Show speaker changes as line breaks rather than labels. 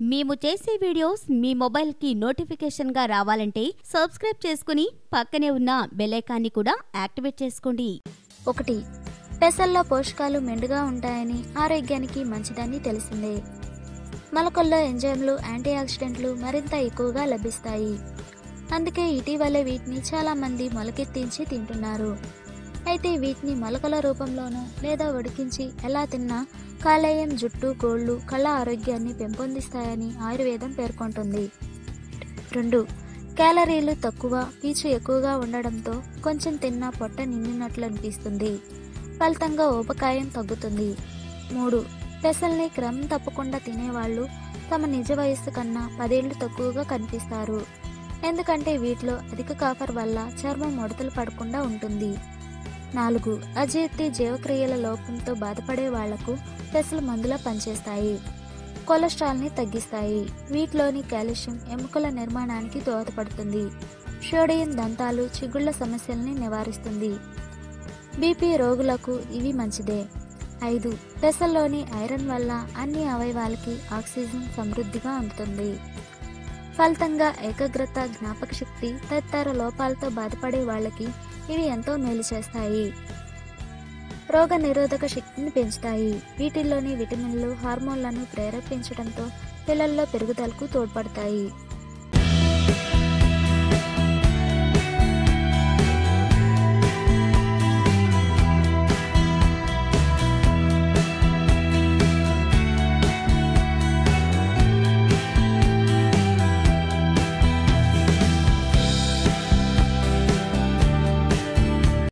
మేము చేసే వీడియోస్ మీ మొబైల్కి నోటిఫికేషన్గా రావాలంటే సబ్స్క్రైబ్ చేసుకుని పక్కనే ఉన్న బెలైకాన్ని కూడా యాక్టివేట్ చేసుకోండి.
ఒకటి పెసల్లో పోషకాలు మెండుగా ఉంటాయని ఆరోగ్యానికి మంచిదని తెలిసిందే. మొలకల్లో ఎంజైమ్లు యాంటీ ఆక్సిడెంట్లు మరింత ఎక్కువగా లభిస్తాయి. అందుకే ఇటీవలే వీటిని చాలామంది మొలకెత్తించి తింటున్నారు. అయితే వీటిని మొలకల రూపంలోనూ లేదా ఉడికించి ఎలా తిన్నా కాలేయం జుట్టు గోళ్ళు కళ్ళ ఆరోగ్యాన్ని పెంపొందిస్తాయని ఆయుర్వేదం పేర్కొంటుంది. రెండు క్యాలరీలు తక్కువ పీచు ఎక్కువగా ఉండడంతో కొంచెం తిన్నా పొట్ట నిండినట్లు అనిపిస్తుంది. ఫలితంగా ఊపకాయం తగ్గుతుంది. మూడు పెసల్ని క్రమం తప్పకుండా తినేవాళ్ళు తమ నిజ వయస్సు కన్నా పదేళ్ళు తక్కువగా కనిపిస్తారు. ఎందుకంటే వీటిలో అధిక కాఫర్ వల్ల చర్మం ముడతలు పడకుండా ఉంటుంది. నాలుగు అజీర్తి జీవక్రియల లోపంతో బాధపడే వాళ్ళకు పెసలు మందులా పనిచేస్తాయి. కొలెస్ట్రాల్ని తగ్గిస్తాయి. వీటిలోని కాల్షియం ఎముకల నిర్మాణానికి దోహదపడుతుంది. షోడియం దంతాలు చిగుళ్ళ సమస్యల్ని నివారిస్తుంది. బీపీ రోగులకు ఇవి మంచిదే. ఐదు పెసల్లోని ఐరన్ వల్ల అన్ని అవయవాలకి ఆక్సిజన్ సమృద్ధిగా అందుతుంది. ఫలితంగా ఏకాగ్రత జ్ఞాపక శక్తి తదితర లోపాలతో బాధపడే వాళ్ళకి ఇవి ఎంతో మేలు చేస్తాయి. రోగ నిరోధక శక్తిని పెంచుతాయి. వీటిల్లోని విటమిన్లు హార్మోన్లను ప్రేరేపించడంతో పిల్లల్లో పెరుగుదలకు తోడ్పడతాయి.